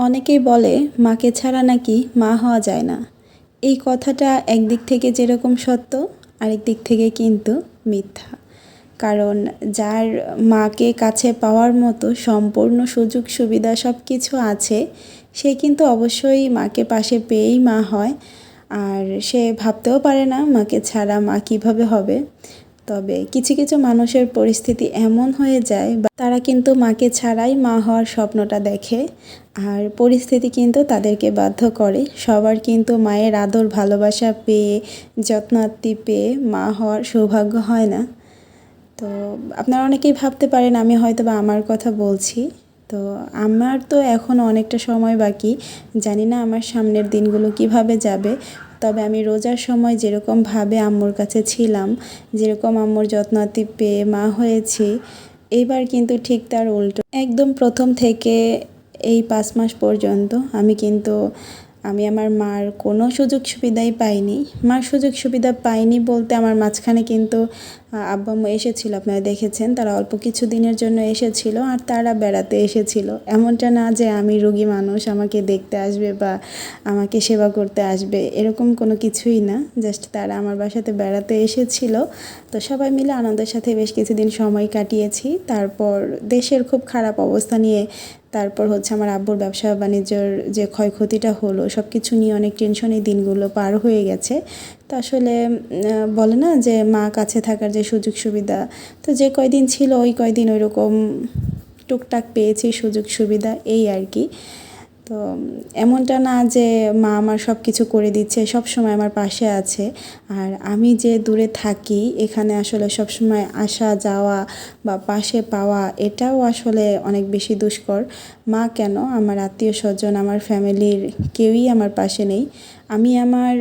অনেকেই বলে, মাকে ছাড়া নাকি মা হওয়া যায় না। এই কথাটা একদিক থেকে যেরকম সত্য, আরেক দিক থেকে কিন্তু মিথ্যা। কারণ যার মাকে কাছে পাওয়ার মতো সম্পূর্ণ সুযোগ সুবিধা সব কিছু আছে, সে কিন্তু অবশ্যই মাকে পাশে পেয়েই মা হয়। আর সে ভাবতেও পারে না মাকে ছাড়া মা কীভাবে হবে। তবে কিছু কিছু মানুষের পরিস্থিতি এমন হয়ে যায়, বা তারা কিন্তু মাকে ছাড়াই মা হওয়ার স্বপ্নটা দেখে, আর পরিস্থিতি কিন্তু তাদেরকে বাধ্য করে। সবার কিন্তু মায়ের আদর ভালোবাসা পেয়ে যত্নার্থী পেয়ে মা হওয়ার সৌভাগ্য হয় না। তো আপনারা অনেকেই ভাবতে পারেন, আমি হয়তো বা আমার কথা বলছি। তো আমার তো এখনও অনেকটা সময় বাকি, জানি না আমার সামনের দিনগুলো কীভাবে যাবে। তবে আমি রোজার সময় যেরকমভাবে আম্মুর কাছে ছিলাম, যেরকম আম্মুর যত্নাতি পেয়ে মা হয়েছি, এবার কিন্তু ঠিক তার উল্টো। একদম প্রথম থেকে এই পাঁচ মাস পর্যন্ত আমি কিন্তু আমি আমার মার কোনো সুযোগ সুবিধাই পাইনি। মার সুযোগ সুবিধা পাইনি বলতে আমার মাঝখানে কিন্তু আব্বা আম্মু এসেছিল, আপনারা দেখেছেন, তারা অল্প কিছু দিনের জন্য এসেছিল আর তারা বেড়াতে এসেছিল। এমনটা না যে আমি রোগী মানুষ, আমাকে দেখতে আসবে বা আমাকে সেবা করতে আসবে, এরকম কোনো কিছুই না। জাস্ট তারা আমার বাসাতে বেড়াতে এসেছিল। তো সবাই মিলে আনন্দের সাথে বেশ কিছুদিন সময় কাটিয়েছি। তারপর দেশের খুব খারাপ অবস্থা নিয়ে তারপর হচ্ছে আমার আব্বুর ব্যবসা বাণিজ্যর যে ক্ষয়ক্ষতিটা হলো সব কিছু নিয়ে অনেক টেনশনে দিনগুলো পার হয়ে গেছে। তো আসলে বলে না যে মা কাছে থাকার যে সুযোগ সুবিধা, তো যে কয়দিন ছিল ওই কয়দিন ওই রকম টুকটাক পেয়েছি সুযোগ সুবিধা, এই আর কি। তো এমনটা না যে মা আমার সব কিছু করে দিচ্ছে, সব সময় আমার পাশে আছে। আর আমি যে দূরে থাকি, এখানে আসলে সব সময় আসা, যাওয়া বা পাশে পাওয়া, এটাও আসলে অনেক বেশি দুষ্কর। মা কেন? আমার আত্মীয় স্বজন, আমার ফ্যামিলির কেউই আমার পাশে নেই। আমি আমার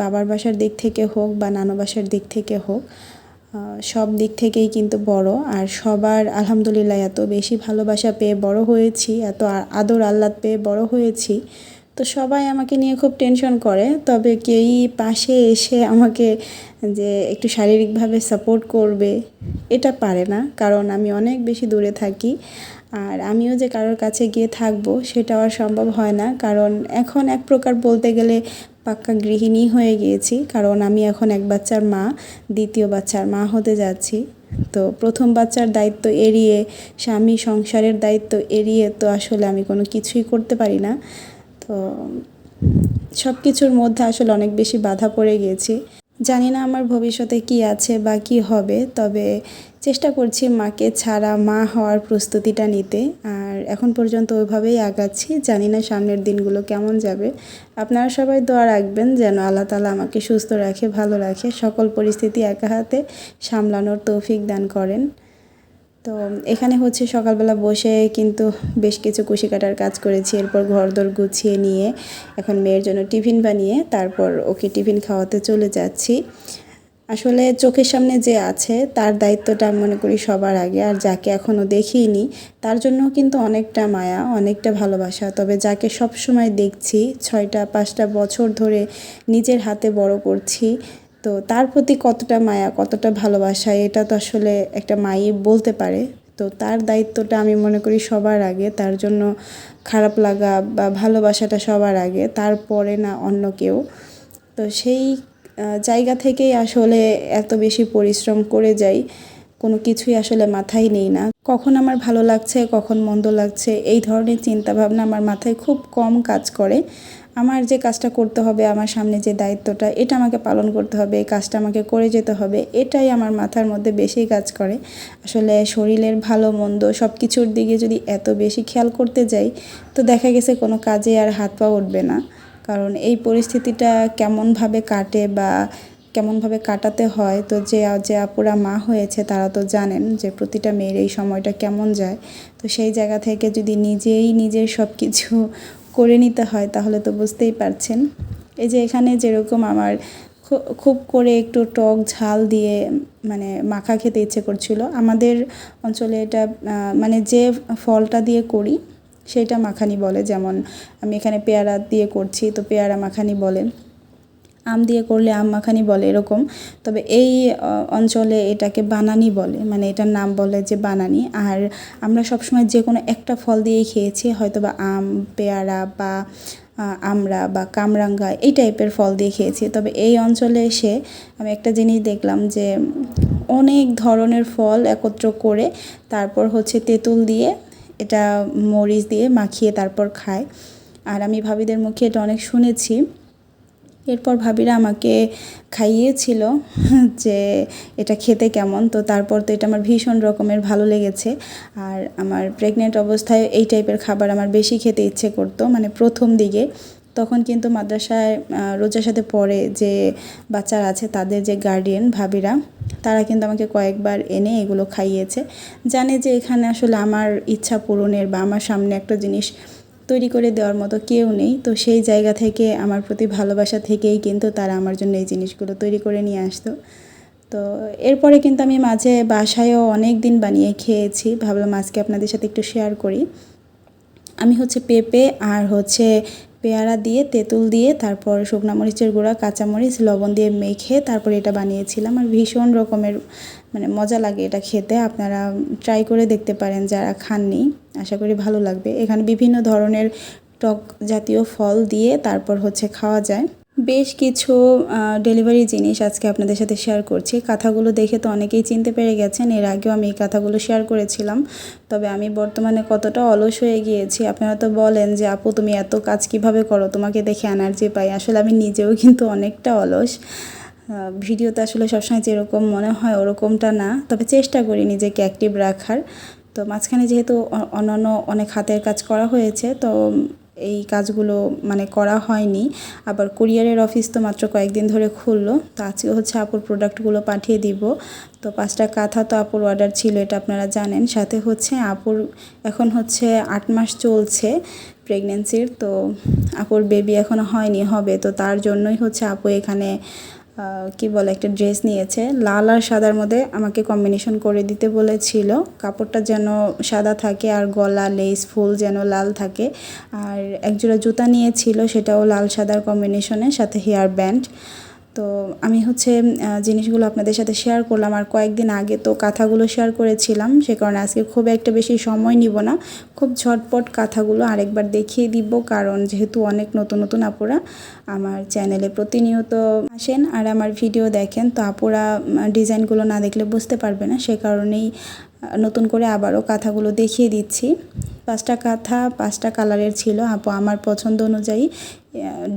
বাবার বাসার দিক থেকে হোক বা নানু বাসার দিক থেকে হোক সব দিক থেকেই কিন্তু বড়। আর সবার আলহামদুলিল্লাহ এত বেশি ভালোবাসা পেয়ে বড় হয়েছি, এত আদর আহ্লাদ পেয়ে বড় হয়েছি। তো সবাই আমাকে নিয়ে খুব টেনশন করে, তবে কেউই পাশে এসে আমাকে যে একটু শারীরিকভাবে সাপোর্ট করবে, এটা পারে না। কারণ আমি অনেক বেশি দূরে থাকি, আর আমিও যে কারোর কাছে গিয়ে থাকব, সেটাও আর সম্ভব হয় না। কারণ এখন এক প্রকার বলতে গেলে পাক্কা গৃহিণী হয়ে গিয়েছি, কারণ আমি এখন এক বাচ্চার মা, দ্বিতীয় বাচ্চার মা হতে যাচ্ছি। তো প্রথম বাচ্চার দায়িত্ব এড়িয়ে, স্বামী সংসারের দায়িত্ব এড়িয়ে তো আসলে আমি কোনো কিছুই করতে পারি না। তো সব কিছুর মধ্যে আসলে অনেক বেশি বাধা পড়ে গিয়েছি। জানি না আমার ভবিষ্যতে কি আছে বা কি হবে, তবে চেষ্টা করছি মাকে ছাড়া মা হওয়ার প্রস্তুতিটা নিতে। আর এখন পর্যন্ত ওইভাবেই আগাচ্ছি, জানি না সামনের দিনগুলো কেমন যাবে। আপনারা সবাই দোয়া রাখবেন যেন আল্লাহ তালা আমাকে সুস্থ রাখে, ভালো রাখে, সকল পরিস্থিতি একা হাতে সামলানোর তৌফিক দান করেন। তো এখানে হচ্ছে সকালবেলা বসে কিন্তু বেশ কিছু কুশি কাটার কাজ করেছি। এরপর ঘরদোর গুছিয়ে নিয়ে এখন মেয়ের জন্য টিফিন বানিয়ে তারপর ওকে টিফিন খাওয়াতে চলে যাচ্ছি। আসলে চোখের সামনে যে আছে তার দায়িত্বটা আমি মনে করি সবার আগে, আর যাকে এখনও দেখিনি তার জন্য কিন্তু অনেকটা মায়া, অনেকটা ভালোবাসা। তবে যাকে সব সময় দেখছি, ছয়টা, পাঁচটা বছর ধরে নিজের হাতে বড় করছি তো তার প্রতি কতটা মায়া, কতটা ভালোবাসা, এটা তো আসলে একটা মাই বলতে পারে। তো তার দায়িত্বটা আমি মনে করি সবার আগে, তার জন্য খারাপ লাগা বা ভালোবাসাটা সবার আগে, তারপরে না অন্য কেউ। তো সেই জায়গা থেকেই আসলে এত বেশি পরিশ্রম করে যাই, কোনো কিছুই আসলে মাথায় নেই না। কখন আমার ভালো লাগছে, কখন মন্দ লাগছে, এই ধরনের চিন্তাভাবনা আমার মাথায় খুব কম কাজ করে। আমার যে কাজটা করতে হবে, আমার সামনে যে দায়িত্বটা, এটা আমাকে পালন করতে হবে, এই কাজটা আমাকে করে যেতে হবে, এটাই আমার মাথার মধ্যে বেশি কাজ করে। আসলে শরীরের ভালো, মন্দ সব কিছুর দিকে যদি এত বেশি খেয়াল করতে যাই, তো দেখা গেছে কোনো কাজে আর হাত পা উঠবে না। কারণ এই পরিস্থিতিটা কেমনভাবে কাটে বা কেমনভাবে কাটাতে হয়, তো যে যে আপুরা মা হয়েছে, তারা তো জানেন যে প্রতিটা মেয়ের এই সময়টা কেমন যায়। তো সেই জায়গা থেকে যদি নিজেই নিজের সব কিছু করে নিতে হয়, তাহলে তো বুঝতেই পারছেন। এই যে এখানে যেরকম আমার খুব করে একটু টক ঝাল দিয়ে মানে মাখা খেতে ইচ্ছে করছিল। আমাদের অঞ্চলে এটা মানে যে ফলটা দিয়ে করি, সেটা মাখানি বলে। যেমন আমি এখানে পেয়ারা দিয়ে করছি, তো পেয়ারা মাখানি বলে। আম দিয়ে করলে আম মাখানি বলে এরকম। তবে এই অঞ্চলে এটাকে বানানি বলে মানে এটার নাম বলে যে বানানি। আর আমরা সবসময় যে কোনো একটা ফল দিয়েই খেয়েছি হয়তো বা আম, পেয়ারা বা আমরা বা কামরাঙ্গা এই টাইপের ফল দিয়ে খেয়েছি। তবে এই অঞ্চলে এসে আমি একটা জিনিস দেখলাম যে অনেক ধরনের ফল একত্র করে তারপর হচ্ছে তেঁতুল দিয়ে এটা মরিচ দিয়ে মাখিয়ে তারপর খায়। আর আমি ভাবিদের মুখে এটা অনেক শুনেছি। এরপর ভাবিরা আমাকে খাইয়েছিল যে এটা খেতে কেমন। তো তারপর তো এটা আমার ভীষণ রকমের ভালো লেগেছে। আর আমার প্রেগনেন্ট অবস্থায় এই টাইপের খাবার আমার বেশি খেতে ইচ্ছে করতো মানে প্রথম দিকে। তখন কিন্তু মাদ্রাসায় রোজার সাথে পড়ে যে বাচ্চারা আছে তাদের যে গার্ডিয়ান ভাবিরা, তারা কিন্তু আমাকে কয়েকবার এনে এগুলো খাইয়েছে। জানে যে এখানে আসলে আমার ইচ্ছা পূরণের বা আমার সামনে একটা জিনিস তৈরি করে দেওয়ার মতো কেউ নেই। তো সেই জায়গা থেকে, আমার প্রতি ভালোবাসা থেকেই কিন্তু তারা আমার জন্য এই জিনিসগুলো তৈরি করে নিয়ে আসতো। তো এরপরে কিন্তু আমি মাঝে বাসায়ও অনেক দিন বানিয়ে খেয়েছি। ভাবলাম আজকে আপনাদের সাথে একটু শেয়ার করি। আমি হচ্ছে পেঁপে আর হচ্ছে পেয়ারা দিয়ে, তেঁতুল দিয়ে, তারপর শুকনা মরিচের গুঁড়া, কাঁচামরিচ, লবণ দিয়ে মেখে তারপর এটা বানিয়েছিলাম। আর ভীষণ রকমের মানে মজা লাগে এটা খেতে। আপনারা ট্রাই করে দেখতে পারেন যারা খাননি। আশা করি ভালো লাগবে। এখানে বিভিন্ন ধরনের টক জাতীয় ফল দিয়ে তারপর হচ্ছে খাওয়া যায়। বেশ কিছু ডেলিভারি জিনিস আজকে আপনাদের সাথে শেয়ার করছি। কাঁথাগুলো দেখে তো অনেকেই চিনতে পেরে গেছেন। এর আগেও আমি এই কাঁথাগুলো শেয়ার করেছিলাম। তবে আমি বর্তমানে কতটা অলস হয়ে গিয়েছি, আপনারা তো বলেন যে, আপু, তুমি এত কাজ কীভাবে করো? তোমাকে দেখে এনার্জি পাই। আসলে আমি নিজেও কিন্তু অনেকটা অলস। ভিডিওতে আসলে সবসময় যেরকম মনে হয় ওরকমটা না, তবে চেষ্টা করি নিজেকে অ্যাক্টিভ রাখার। তো মাঝখানে যেহেতু অন্যান্য অনেক হাতের কাজ করা হয়েছে, তো এই কাজগুলো মানে করা হয়নি। আবার কুরিয়ারের অফিস তো মাত্র কয়েকদিন ধরে খুললো, তো আজকে হচ্ছে আপুর প্রোডাক্টগুলো পাঠিয়ে দিব। তো পাঁচটা কাঁথা তো আপুর অর্ডার ছিল, এটা আপনারা জানেন। সাথে হচ্ছে আপুর এখন হচ্ছে আট মাস চলছে প্রেগনেন্সির তো আপুর বেবি এখনও হয়নি, হবে। তো তার জন্যই হচ্ছে আপু এখানে কি বলে, একটা ড্রেস নিয়েছে। লাল আর সাদার মধ্যে আমাকে কম্বিনেশন করে দিতে বলেছিল। কাপড়টা যেন সাদা থাকে আর গলা লেস ফুল যেন লাল থাকে। আর একজোড়া জুতা নিয়েছিল, সেটাও লাল সাদার কম্বিনেশনের সাথে হেয়ার ব্যান্ড তো আমি হচ্ছে জিনিসগুলো আপনাদের সাথে শেয়ার করলাম। আর কয়েকদিন আগে তো কাঁথাগুলো শেয়ার করেছিলাম। সে কারণে আজকে খুব একটা বেশি সময় নিব না। খুব ঝটপট কাঁথাগুলো আরেকবার দেখিয়ে দিব। কারণ যেহেতু অনেক নতুন নতুন আপুরা আমার চ্যানেলে প্রতিনিয়ত আসেন আর আমার ভিডিও দেখেন, তো আপুরা ডিজাইনগুলো না দেখলে বুঝতে পারবে না। সে কারণেই নতুন করে আবারও কাঁথাগুলো দেখিয়ে দিচ্ছি। পাঁচটা কাঁথা, পাঁচটা কালারের ছিল। আপু আমার পছন্দ অনুযায়ী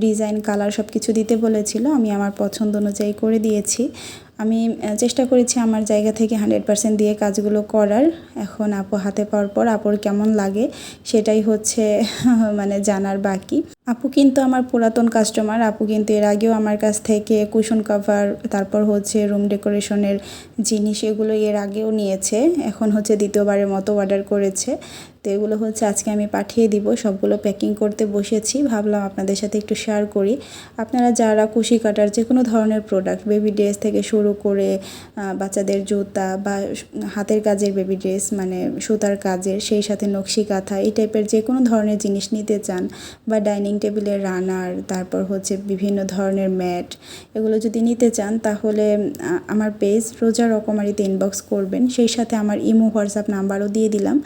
ডিজাইন, কালার সব কিছু দিতে বলেছিল। আমি আমার পছন্দ অনুযায়ী করে দিয়েছি। আমি চেষ্টা করেছি আমার জায়গা থেকে হান্ড্রেড পার্সেন্ট দিয়ে কাজগুলো করার। এখন আপু হাতে পাওয়ার পর আপুর কেমন লাগে সেটাই হচ্ছে মানে জানার বাকি। আপু কিন্তু আমার পুরাতন কাস্টমার আপু কিন্তু এর আগেও আমার কাছ থেকে কুশন কভার তারপর হচ্ছে রুম ডেকোরেশনের জিনিস এগুলো এর আগেও নিয়েছে। এখন হচ্ছে দ্বিতীয়বারের মতো অর্ডার করেছে। তো এগুলো হচ্ছে আজকে আমি পাঠিয়ে দিব। সবগুলো প্যাকিং করতে বসেছি। ভাবলাম আপনাদের সাথে একটু শেয়ার করি। আপনারা যারা কুশি কাটার যে কোনো ধরনের প্রোডাক্ট বেবি ড্রেস থেকে শুরু করে বাচ্চাদের জুতা বা হাতের কাজের বেবি ড্রেস মানে সুতার কাজের, সেই সাথে নকশি কাঁথা, এই টাইপের যে কোনো ধরনের জিনিস নিতে চান বা ডাইনিং টেবিলের রানার তারপর হচ্ছে বিভিন্ন ধরনের ম্যাট এগুলো যদি নিতে চান তাহলে আমার পেজ রোজা রকমারিতে ইনবক্স করবেন। সেই সাথে আমার ইমো, হোয়াটসঅ্যাপ নাম্বারও দিয়ে দিলাম।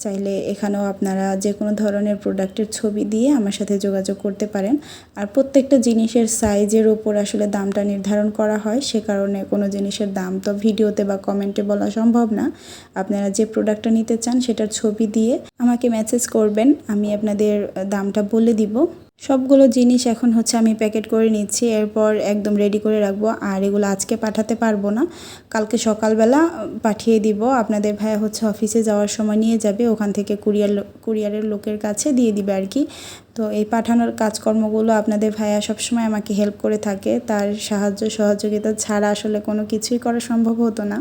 চাইলে এখানেও আপনারা যে কোনো ধরনের প্রোডাক্টের ছবি দিয়ে আমার সাথে যোগাযোগ করতে পারেন। আর প্রত্যেকটা জিনিসের সাইজের ওপর আসলে দামটা নির্ধারণ করা হয়। সে কারণে কোনো জিনিসের দাম তো ভিডিওতে বা কমেন্টে বলা সম্ভব না। আপনারা যে প্রোডাক্টটা নিতে চান সেটার ছবি দিয়ে আমাকে মেসেজ করবেন। আমি আপনাদের দামটা বলে দিব। সবগুলো জিনিস এখন হচ্ছে আমি প্যাকেট করে নিচ্ছি, এরপর একদম রেডি করে রাখব। আর এগুলো আজকে পাঠাতে পারব না। কালকে সকালবেলা পাঠিয়ে দিব। আপনাদের ভাইয়া হচ্ছে অফিসে যাওয়ার সময় নিয়ে যাবে। ওখান থেকে কুরিয়ার কুরিয়ারের লোকের কাছে দিয়ে দিবে আর কি। তো এই পাঠানোর কাজকর্মগুলো আপনাদের ভাইয়া সবসময় আমাকে হেল্প করে থাকে। তার সাহায্য সহযোগিতা ছাড়া আসলে কোনো কিছুই করা সম্ভব হতো না।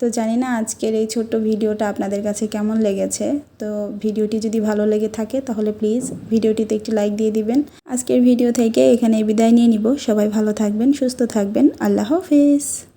তো জানি না আজকের এই ছোট্ট ভিডিওটা আপনাদের কাছে কেমন লেগেছে। তো ভিডিওটি যদি ভালো লেগে থাকে তাহলে প্লিজ ভিডিওটিতে একটি লাইক দিয়ে দিবেন। আজকের ভিডিও থেকে এখানে বিদায় নিয়ে নিব। সবাই ভালো থাকবেন, সুস্থ থাকবেন। আল্লাহ হাফেজ।